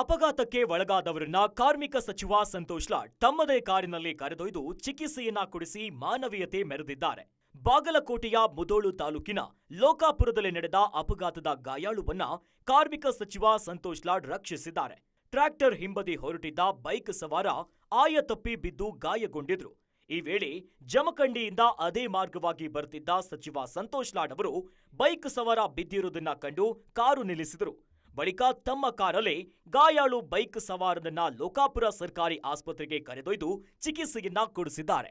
ಅಪಘಾತಕ್ಕೆ ಒಳಗಾದವರನ್ನ ಕಾರ್ಮಿಕ ಸಚಿವ ಸಂತೋಷ್ ಲಾಡ್ ತಮ್ಮದೇ ಕಾರಿನಲ್ಲಿ ಕರೆದೊಯ್ದು ಚಿಕಿತ್ಸೆಯನ್ನ ಕೊಡಿಸಿ ಮಾನವೀಯತೆ ಮೆರೆದಿದ್ದಾರೆ. ಬಾಗಲಕೋಟೆಯ ಮುದೋಳು ತಾಲೂಕಿನ ಲೋಕಾಪುರದಲ್ಲಿ ನಡೆದ ಅಪಘಾತದ ಗಾಯಾಳುವನ್ನ ಕಾರ್ಮಿಕ ಸಚಿವ ಸಂತೋಷ್ ಲಾಡ್ ರಕ್ಷಿಸಿದ್ದಾರೆ. ಟ್ರ್ಯಾಕ್ಟರ್ ಹಿಂಬದಿ ಹೊರಟಿದ್ದ ಬೈಕ್ ಸವಾರ ಆಯ ತಪ್ಪಿ ಬಿದ್ದು ಗಾಯಗೊಂಡಿದ್ರು. ಈ ವೇಳೆ ಜಮಖಂಡಿಯಿಂದ ಅದೇ ಮಾರ್ಗವಾಗಿ ಬರ್ತಿದ್ದ ಸಚಿವ ಸಂತೋಷ್ ಲಾಡ್ ಅವರು ಬೈಕ್ ಸವಾರ ಬಿದ್ದಿರುವುದನ್ನ ಕಂಡು ಕಾರು ನಿಲ್ಲಿಸಿದರು. ಬಳಿಕ ತಮ್ಮ ಕಾರಲ್ಲೇ ಗಾಯಾಳು ಬೈಕ್ ಸವಾರನನ್ನ ಲೋಕಾಪುರ ಸರ್ಕಾರಿ ಆಸ್ಪತ್ರೆಗೆ ಕರೆದೊಯ್ದು ಚಿಕಿತ್ಸೆಯನ್ನ ಕೊಡಿಸಿದ್ದಾರೆ.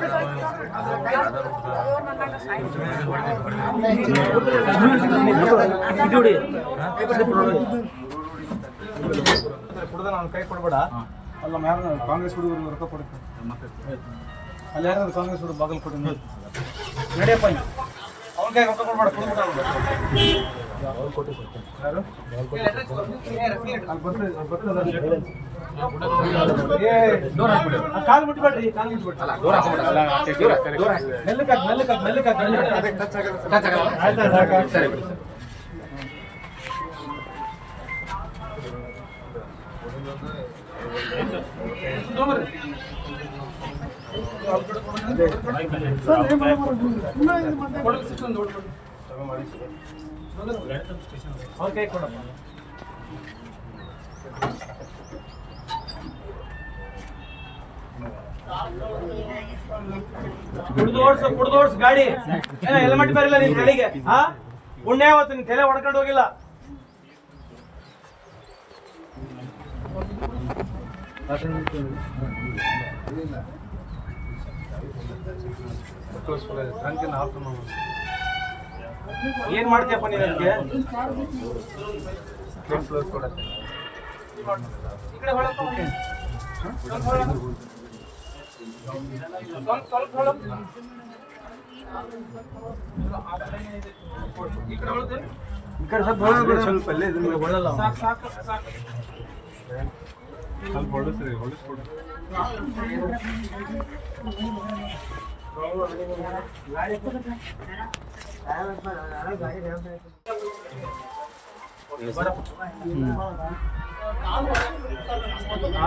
ಕುಡ್ದ ನಾನು ಕೈ ಕೊಡ್ಬೇಡ ಅಲ್ಲ ನಮ್ಮ ಯಾರು ಕಾಂಗ್ರೆಸ್ ಹುಡುಗರು ರೊಕ್ಕ ಕೊಡುತ್ತೆ ಅಲ್ಲಿ ಯಾರು ಕಾಂಗ್ರೆಸ್ ಹುಡುಗ ಬಾಗಲ್ ಕೊಟ್ಟು ನಡೆಯಪ್ಪ ಅವನ ಕೈ ರೊಕ್ಕ ಕೊಡ್ಬೇಡ ಕೊಡ್ಬಿಟ್ಟ ಅವ್ನು. ಯಾರು ಅಲ್ಲಿ ಬರ್ತದೆ ಅಲ್ಲಿ ಬರ್ತದೆ ಏ, ಆ ಕಾಲ್ ಮುಟ್ಬೇಡ್ರಿ ಕಾಲ್ ಮುಟ್ಬೇಡ್ರಿ ಕೊಡಪ್ಪ ಕುಡ್ದು ಓಡ್ಸು ಗಾಡಿ. ಏನ ಹೆಲ್ಮೆಟ್ ಬರಿಲ್ಲ ನಿನ್ ತಲೆಗೆ? ಹಾ ಪುಣ್ಯ ಅವತ್ತು ನಿನ್ ತಲೆ ಹೊಡ್ಕೊಂಡು ಹೋಗಿಲ್ಲ? ಏನ್ ಮಾಡ್ತೀಯಪ್ಪ ನೀನ್ ಅದಕ್ಕೆ ಈ ಕಡೆ ಹೊಳಪ್ಪ. ಸ್ವಲ್ಪ ಹೊಳಪ್. ಸ್ವಲ್ಪ ಸ್ವಲ್ಪ ಹೊಳಪ್. ಈ ಕಡೆ ಹೊಳತೆ? ಈ ಕಡೆ ಸ್ವಲ್ಪ ಹೊರಗಡೆ ಬಿಡು. ಸ್ವಲ್ಪ ಅಲ್ಲೇ ಇದನ್ನ ಒಳ್ಳಲ್ಲ ಅವ್ನು. ಸಾಕು ಸಾಕು ಸಾಕು ಸ್ವಲ್ಪ ಹೊಳಸ್ರಿ ಹೊಳಸ್ಕೊಡು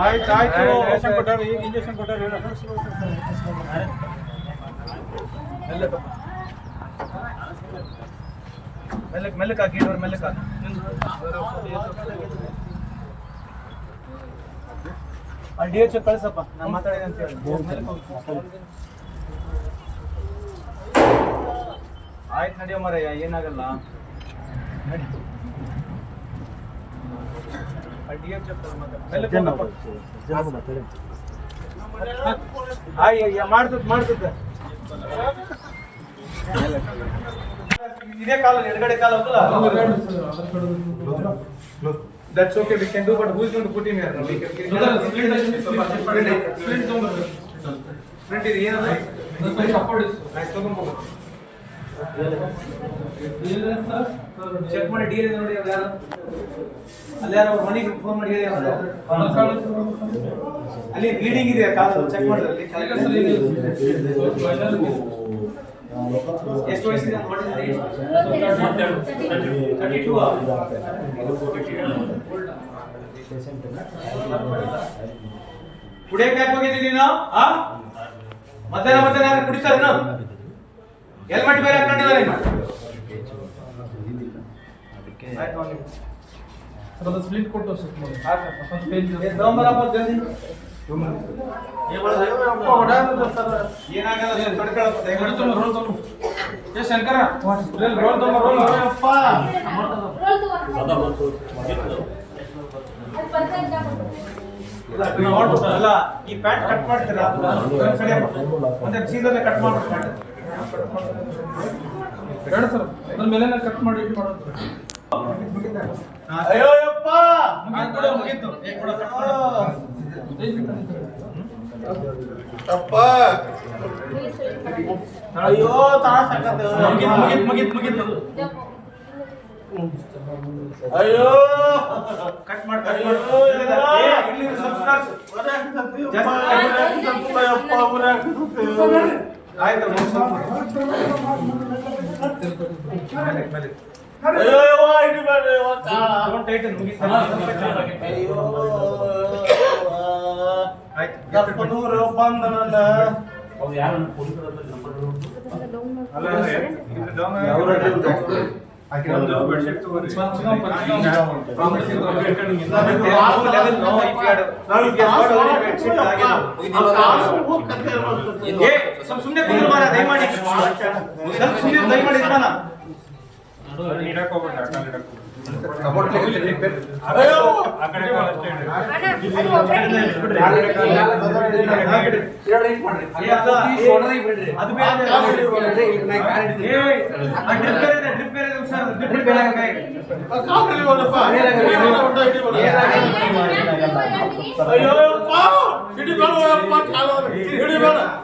ಆಯ್ತು ಆಯ್ತು. ಇಂಜೆಕ್ಷನ್ ಕೊಟ್ಟಾರ, ಇಂಜೆಕ್ಷನ್ ಕೊಟ್ಟಾರ ಮೆಲ್ಲಕ್ಕೆ ಮೆಲ್ಲಕ್ಕೆ ಹಾಕಿ. ಇಡೋರು ಮೆಲ್ಲಕ್ಕೆ ಹಾಕಿ ಅಲ್ಲಿ ಡಿ ಎಚ್ ಕಳ್ಸಪ್ಪ ನಾನು ಮಾತಾಡಿದೆ ಅಂತ ಹೇಳಿ. ಆಯ್ತು ನಡೆಯೋ ಮರಯ್ಯ ಏನಾಗಲ್ಲ ಅಲ್ಲಿ ಡಿ ಎಚ್ ಮೆಲ್ಲಕ್ಕೆ ಹೋಗಪ್ಪ. ಆಯ್ ಆಯ್ ಮಾಡ್ತದ ಮಾಡ್ತದ ಇದೇ ಕಾಲ ಎಡಗಡೆ ಕಾಲ that's okay we can do but who is going to put in here we can ಇದೆ ಚೆಕ್ ಮಾಡಿ ಡಿ ನೋಡಿ ಯಾರು ಅಲ್ಲಿ ಯಾರು ಫೋನ್ ಮಾಡಿ ಹೇಳಿ. ಅಲ್ಲಿ ರೀಡಿಂಗ್ ಇದೆ ಕಾಸು ಚೆಕ್ ಮಾಡಿದ್ರಲ್ಲಿ ಎಷ್ಟು ವಯಸ್ಸಿದೆ ಅಂತ ಮಾಡಿದ್ರಿ? 32 ಆ? ಕುಡಿಯಕ್ಕೆ ಯಾಕೆ ಹೋಗಿದ್ದೀನಿ ನೀನು ಮಧ್ಯಾಹ್ನ ಮಧ್ಯಾಹ್ನ ಕುಡಿತಾರ ಹೆಲ್ಮೆಟ್ ಬೇರೆ ಹಾಕೊಂಡಿದ್ದಾರೆ. ಸ್ಪ್ಲಿಟ್ ಕೊಟ್ಟು ತಗೊಂಬರಪ್ಪ ಜಲ್ದಿ. ತಡ್ಕೊಳಪ್ಪ, ದಯಮಾಡಿ. ಏ ಶಂಕರ ರೋಲ್ ತಗೊಂಬ ರೋಲ್ ಅಪ್ಪ. ಇಲ್ಲ, ಈ ಪ್ಯಾಂಟ್ ಕಟ್ ಮಾಡ್ತೀರಾ. ಒಂದೇ ಸೀಸನ್ ಕಟ್ ಮಾಡ್ಬಿಟ್ಟು. ಬೇಡ ಸರ್ ಅದ್ರ ಮೇಲೆ ಕಟ್ ಮಾಡಿ ಇದು ಮಾಡೋದು ಅಯ್ಯೋ ಯಪ್ಪ ಮುಗೀತು, ಮುಗೀತು. ಏ, ಕೊಡು, ಕಟ್ ಮಾಡು. ಅಯ್ಯೋ ಸಾಕತ್ತೆ. ಮುಗೀತು, ಮುಗೀತು, ಮುಗೀತು, ಮುಗೀತು. ಅಯ್ಯೋ ಕಟ್ ಮಾಡು, ಕಟ್ ಮಾಡು. ಇಲ್ಲಿ. ಆಯ್ತು, ಆಯ್ತು. ಬಂದ ನನ್ನ ಅಲ್ಲ ಸುಮ್ಮನೆ ಮಾರ್ರೆ, ದಯಮಾಡಿ. ಸ್ವಲ್ಪ ಸುಮ್ನೆ ದಯಮಾಡಿ. ಇಡಕ್ ಇಡಕ್ ಅಯ್ಯೋ ಆ ಕಡೆ ಕಾಲ್ ಅಷ್ಟೇ ಇಡ್ರಿ. ಏ, ಅದ, ಏ, ಅದು ಬೇರೆ ಇದೆ. ಏ, ಆ drip ಬೇರೆ ಇದೆ, drip ಬೇರೆ ಇದೆ, ಹುಷಾರು, drip ಬೇರೆ ಇದೆ ಕೈಗೆ. ಕಾಲಲ್ಲಿ ಒಂದಪ್ಪ. ಅಯ್ಯೋ ಯಪ್ಪ, ಹಿಡಿಬೇಡ ಯಪ್ಪ, ಕಾಲಲ್ಲಿ. ಹಿಡಿಬೇಡ. ಹಿಡಿಬೇಡ, ಅಯ್ಯೋ. ಅಯ್ಯೋ, ಅಯ್ಯೋ, ಮುಗಿದ್ಬಿಡು. ಇನ್ನ subject ಬಿಡು, ಇನ್ನ subject ಬಿಡು.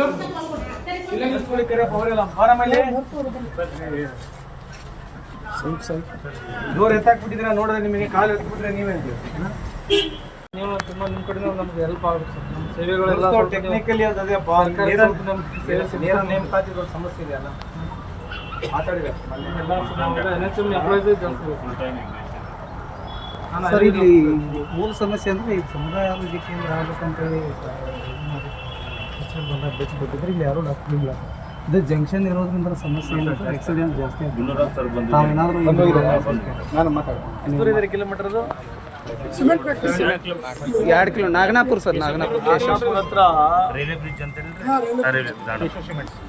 sister. ಇಲ್ಲ ಸ್ಕೂಲಿಗೆ ಕರೆಯಪ್ಪ ಅವರೆಲ್ಲ ಆರಾಮಲ್ಲಿ ಜೋರ್ ಎತ್ತಾಕ್ಬಿಟ್ಟಿದ್ರೆ ನೋಡಿದ್ರೆ ನಿಮಗೆ ಕಾಲು ಎತ್ಬಿಟ್ರೆ ನೀವೇ ನೀವು ತುಂಬಾ ನಿಮ್ ಕಡೆಯಿಂದ ನಮ್ಗೆ ಹೆಲ್ಪ್ ಆಗುತ್ತೆ ಸರ್. ನಮ್ಮ ಸೇವೆಗಳೆಲ್ಲ ಟೆಕ್ನಿಕಲಿ ಅದು ಅದೇ ಸರ್ಕಾರಿ ನೇರ ಸ್ವಲ್ಪ ನೇಮಕಾತಿಗಳ ಸಮಸ್ಯೆ ಇದೆಯಲ್ಲ ಸರ್ ಇಲ್ಲಿ ಮೂಲ ಸಮಸ್ಯೆ ಅಂದ್ರೆ ಈ ಸಮುದಾಯ ಆರೋಗ್ಯ ಕೇಂದ್ರ ಆಗ್ಬೇಕಂತೇಳಿ ಬೆಚ್ಚಿಬಿಟ್ಟಿದ್ರೆ ಇಲ್ಲಿ ಯಾರೂ ಡಾಕ್ಟರ್ ಇಲ್ಲ ಇದು ಜಂಕ್ಷನ್ ಇರೋದ್ರಿಂದ ಸಮಸ್ಯೆ ಆಕ್ಸಿಡೆಂಟ್ ಜಾಸ್ತಿ ನಾನು ಮಾತಾಡ್ತೀನಿ. ಕಿಲೋಮೀಟರ್ ಅದು? ಎರಡು ಕಿಲೋ ನಾಗನಾಪುರ ಸರ್ ನಾಗನಾಪುರ. ಹತ್ರ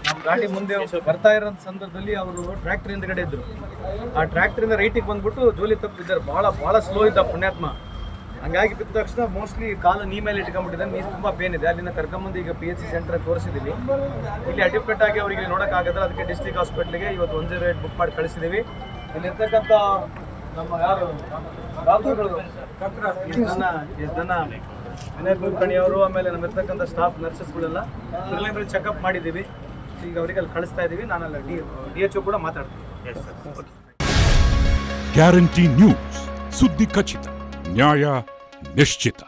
ನಮ್ಮ ಗಾಡಿ ಮುಂದೆ ಬರ್ತಾ ಇರೋ ಸಂದರ್ಭದಲ್ಲಿ ಅವರು ಟ್ರ್ಯಾಕ್ಟರ್ ಹಿಂದ್ಗಡೆ ಇದ್ರು ಆ ಟ್ರ್ಯಾಕ್ಟರ್ ಇಂದ ರೈಟಿಗೆ ಬಂದ್ಬಿಟ್ಟು ಜೋಲಿ ತಪ್ಪಿದ್ದಾರೆ. ಬಹಳ ಬಹಳ ಸ್ಲೋ ಇದ್ದ ಪುಣ್ಯಾತ್ಮ. ಹಂಗಾಗಿ ಬಿದ್ದ ತಕ್ಷಣ ಮೋಸ್ಟ್ಲಿ ಕಾಲು ನೀ ಮೇಲೆ ಇಟ್ಕೊಂಡ್ಬಿಟ್ಟಿದೆ, ನೀರು ತುಂಬಾ ಪೇನ್ ಇದೆ. ಅಲ್ಲಿಂದ ಕರ್ಕೊಂಬಂದು ಈಗ ಪಿ ಎಚ್ ಸಿ ಸೆಂಟರ್ ತೋರಿಸಿದ್ದೀವಿ ಇಲ್ಲಿ ಅಡ್ಮಿಟ್ ಆಗಿ ಅವರಿಗೆ ನೋಡೋಕ್ಕಾಗಲ್ಲ, ಅದಕ್ಕೆ ಡಿಸ್ಟಿಕ್ ಹಾಸ್ಪಿಟ್ಲಿಗೆ ಇವತ್ತು ಒನ್ ಜೀರೋ ಏಟ್ ಬುಕ್ ಮಾಡಿ ಕಳಿಸಿದ್ದೀವಿ ಇಲ್ಲಿರ್ತಕ್ಕಂಥ ನಮ್ಮ ಯಾರು? ಡಾಕ್ಟರ್ಗಳು. ಎಷ್ಟು ಜನ ಎಷ್ಟು ಜನ ವಿನಯ್ ಕುಲಕರ್ಣಿ ಅವರು, ಆಮೇಲೆ ನಮ್ಮ ಇರ್ತಕ್ಕಂಥ ಸ್ಟಾಫ್ ನರ್ಸಸ್ಗಳೆಲ್ಲ ಪ್ರಿಲಿಮಿನರಿ ಚೆಕಪ್ ಮಾಡಿದ್ದೀವಿ ಈಗ ಅವರಿಗೆ ಅಲ್ಲಿ ಕಳಿಸ್ತಾ ಇದ್ದೀವಿ ನಾನು ಅಲ್ಲಿ ಡಿ ಡಿ ಎಚ್ ಕೂಡ ಮಾತಾಡ್ತೀನಿ. ಗ್ಯಾರಂಟಿ ನ್ಯೂಸ್ ಸುದ್ದಿ ಖಚಿತ. ನ್ಯಾಯ ನಿಶ್ಚಿತ